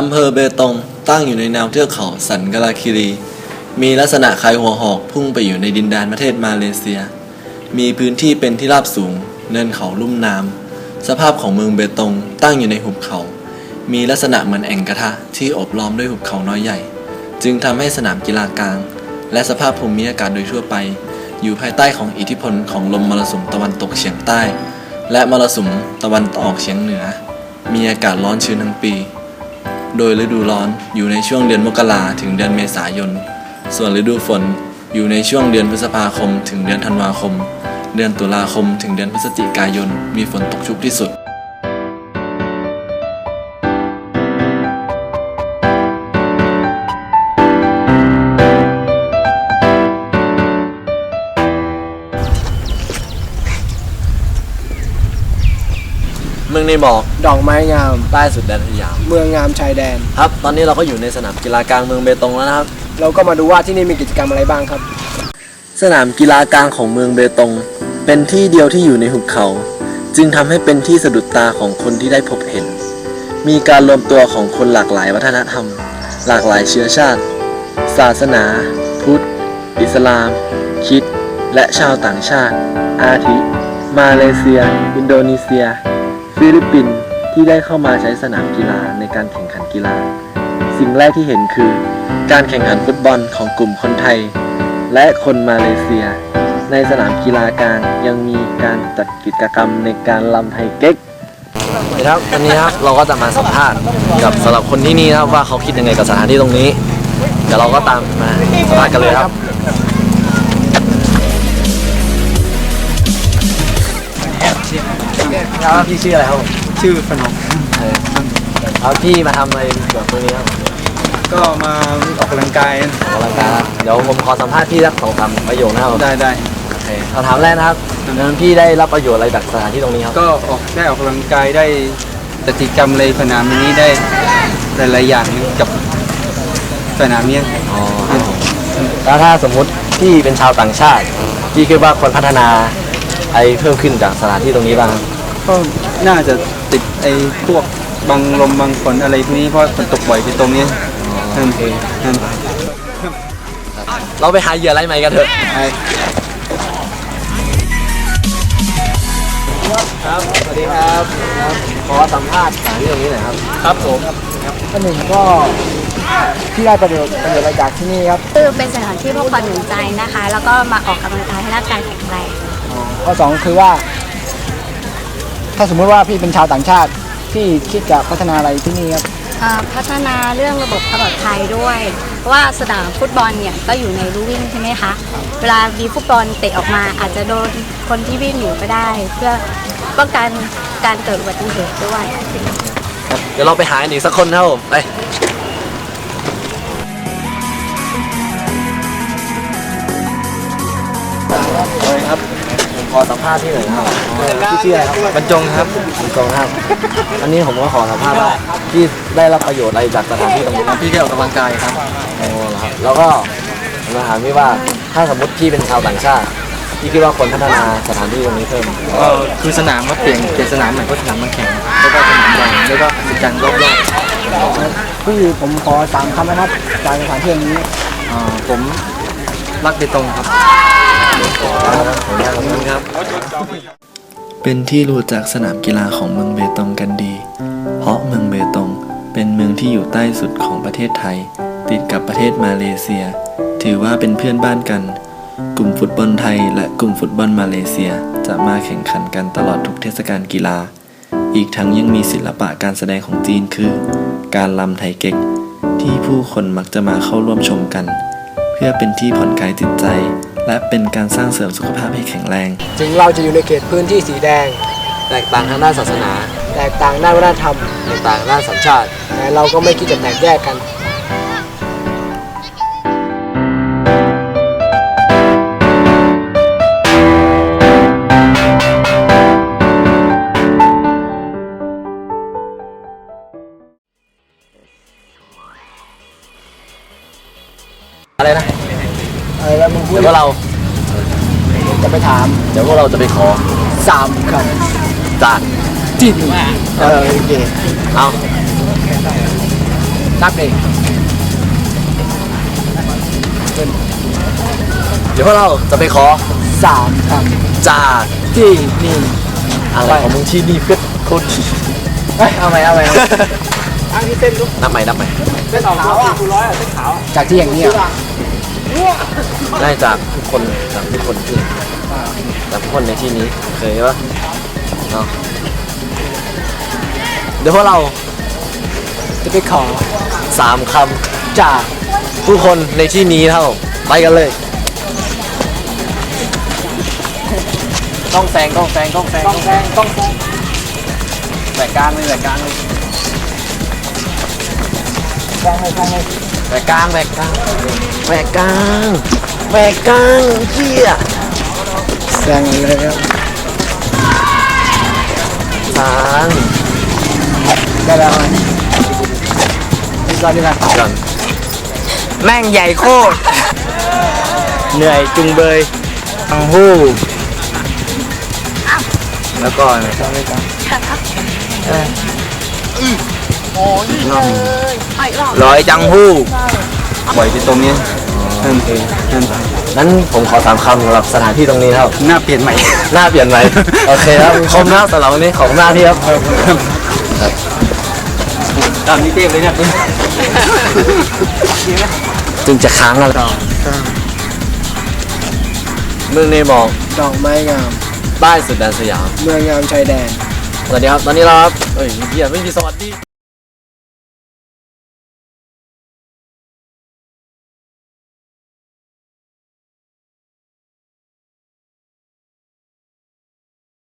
อำเภอเบตงตั้งอยู่ในแนวเทือกเขาสันกลาคิรี มีลักษณะคล้ายหัวหอกพุ่งไปอยู่ในดินแดนประเทศมาเลเซีย มีพื้นที่เป็นที่ราบสูง เนินเขาลุ่มน้ำสภาพของเมืองเบตงตั้งอยู่ในหุบเขา มีลักษณะเหมือนแอ่งกระทะที่อบล้อมด้วยหุบเขาน้อยใหญ่ จึงทำให้สนามกีฬากลาง และสภาพภูมิอากาศโดยทั่วไป อยู่ภายใต้ของอิทธิพลของลมมรสุมตะวันตกเฉียงใต้ และมรสุมตะวันออกเฉียงเหนือ มีอากาศร้อนชื้นทั้งปี โดยฤดูร้อนอยู่ในช่วงเดือนมกราถึงเดือนเมษายน ส่วนฤดูฝนอยู่ในช่วงเดือนพฤษภาคม ถึงเดือนธันวาคม เดือนตุลาคม ถึงเดือนพฤศจิกายน มีฝนตกชุกที่สุด ในหมอกดอกไม้งาม ใต้สุดแดนสยามเมืองงามชายแดน ครับ ตอนนี้เราก็อยู่ในสนามกีฬากลางเมืองเบตงแล้วนะครับ เราก็มาดูว่าที่นี่มีกิจกรรมอะไรบ้างครับ สนามกีฬากลางของเมืองเบตง เป็นที่เดียวที่อยู่ในหุบเขา จึงทำให้เป็นที่สะดุดตาของคนที่ได้พบเห็น มีการรวมตัวของคนหลากหลายวัฒนธรรม หลากหลายเชื้อชาติ ศาสนา พุทธ อิสลามคริด และชาวต่างชาติ อาทิ มาเลเซีย อินโดนีเซีย ฟิลิปปินส์ที่ได้เข้ามาใช้สนามกีฬาในการแข่งขันกีฬา สิ่งแรกที่เห็นคือ การแข่งขันฟุตบอลของกลุ่มคนไทย และคนมาเลเซีย ในสนามกีฬากลางยังมีการจัดกิจกรรมในการลำไทยเก๊กครับวันนี้ครับเราก็จะมาสัมภาษณ์กับสำหรับคนที่นี่นะครับว่าเขาคิดยังไงกับสถานที่ตรงนี้ เดี๋ยวเราก็ตามมาสัมภาษณ์กันเลยครับ ครับพี่ชื่ออะไรครับผมชื่อขนมครับพี่มาทำอะไรแบบตรงนี้ครับก็มาออกกำลังกายออกกำลังกายครับเดี๋ยวผมขอสัมภาษณ์พี่สักสองสามประโยคนะครับได้ได้โอเคคำถามแรกนะครับนั้นพี่ได้รับประโยชน์อะไรจากสถานที่ตรงนี้ครับก็ออกได้ออกกำลังกายได้กิจกรรมเลยสนามนี้ได้หลายๆอย่างกับสนามเนี้ยอ๋อครับผมแล้วถ้าสมมุติพี่เป็นชาวต่างชาติพี่คิดว่าควรพัฒนาไอ้เพิ่มขึ้นจากสถานที่ตรงนี้บ้างครับ ก็น่าจะติดไอ้พวกบังลมบังฝนอะไรพวกนี้เพราะฝนตกบ่อยที่ตรงนี้นั่นเองนั่นเราไปหาเหยื่ออะไรใหม่กันเถอะไอ้ครับ สวัสดีครับครับขอสัมภาษณ์สถานที่ตรงนี้หน่อยครับ ครับผมอันหนึ่งก็ที่ได้ประโยชน์ประโยชน์อะไรจากที่นี่ครับคือเป็นสถานที่พักผ่อนหย่อนใจนะคะ แล้วก็มาออกกำลังกายให้ร่างกายแข็งแรงข้อสองคือว่า ถ้าสมมุติว่าพี่เป็นชาวต่างชาติพี่คิดจะพัฒนาอะไรที่นี่ครับ เอ่อพัฒนาเรื่องระบบความปลอดภัยด้วย เพราะว่าสนามฟุตบอลเนี่ยก็อยู่ในรูวิ่งใช่ไหมคะ เวลามีฟุตบอลเตะออกมา อาจจะโดนคนที่วิ่งอยู่ก็ได้ เพื่อป้องกันการเกิดอุบัติเหตุด้วย เดี๋ยวเราไปหาอีกสักคนนะครับผมไปเลยครับผม ขอสัมภาษณ์ที่หน่อยนะครับพี่ชื่ออะไรครับบรรจงครับผมกองครับ อันนี้ผมก็ขอสัมภาษณ์ว่าพี่ได้รับประโยชน์อะไรจากสถานที่ตรงนี้ครับพี่ได้ออกกำลังกายครับโอ้เหรอครับแล้วก็ผมมาถามพี่ว่าถ้าสมมติพี่เป็นชาวต่างชาติพี่คิดว่าควรพัฒนาสถานที่ตรงนี้เพิ่มก็คือสนามก็เปลี่ยนเปลี่ยนสนามใหม่เพราะสนามมันแข็งแล้วก็สนามใหญ่แล้วก็กิจกรรมรอบพี่ผมขอสามคำนะครับจากสถานที่แห่งนี้ๆอ่าผมรักเบตงครับ เป็นที่รู้จักสนามกีฬาของเมืองเบตงกันดี เพราะเมืองเบตงเป็นเมืองที่อยู่ใต้สุดของประเทศไทย ติดกับประเทศมาเลเซีย ถือว่าเป็นเพื่อนบ้านกัน กลุ่มฟุตบอลไทย และกลุ่มฟุตบอลมาเลเซียจะมาแข่งขันกันตลอดทุกเทศกาลกีฬา อีกทั้งยังมีศิลปะการแสดงของจีนคือ การลำไทยเก๊กที่ผู้คนมักจะมาเข้าร่วมชมกัน เพื่อเป็นที่ผ่อนคลายจิตใจ และเป็นการสร้างเสริมสุขภาพให้แข็งแรง ถึงเราจะอยู่ในเขตพื้นที่สีแดง แตกต่างทางด้านศาสนา แตกต่างด้านวัฒนธรรม แตกต่างด้านสัญชาติ แต่เราก็ไม่คิดจะแตกแยกกันอะไรนะ เออแล้วมึงพูดเดี๋ยวพวกเราจะไปถามเดี๋ยวพวกเราจะไปขอสามคจากำจิตเออโอเคเอานับเลยเดี๋ยวพวกเราจะไปขอสามครับจากที่นี่อะไรของมึงที่นี่เพื่อนโคตรดีเอ้ยเอาใหม่เอาใหม่เอาใหม่ อันนี้เส้นลูกนับใหม่นับใหม่เส้นขาวอะคูร้อยอะเส้นขาวจากที่อย่างนี้อะ ได้จากทุกคนจากทุกคนที่จากทุกคนในที่นี้เคยปะเนาะเดี๋ยวพวกเราจะไปขอสามคจากำผู้คนในที่นี้เท่าไปกันเลยต้องแซงต้องแซงต้องแซงต้องแซงต้องแซงแบกกลางเลยแบกกลางเลยแซงเลยแซงเลย แบกกลางแบกกลางแบกกลางแบกกลางเจี๊ยแซงเลยครับสางได้แล้วไหมดีก่อนดีก่อนก่อนแม่งใหญ่โคตร เหนื่อยจุงเบยทั้งหู้แล้วก็อะไรต่อเลยครับ ร้อยจังหู้ปล่อยที่ตรงนี้นั่นเองนั่นนั้นผมขอสามคำสำหรับสถานที่ตรงนี้ครับ หน้าเปลี่ยนใหม่ หน้าเปลี่ยนไหมโอเคครับคมนะสำหรับวันนี้ของหน้าที่ครับตามนี้เทพเลยเนี่ยจึงจะค้างกันเมืองในหมอกดอกไม้งามใต้สุดแดนสยาม เมืองงามชายแดน สวัสดีครับ ตอนนี้เราครับ เอ้ยเหี้ยไม่มีสวัสดี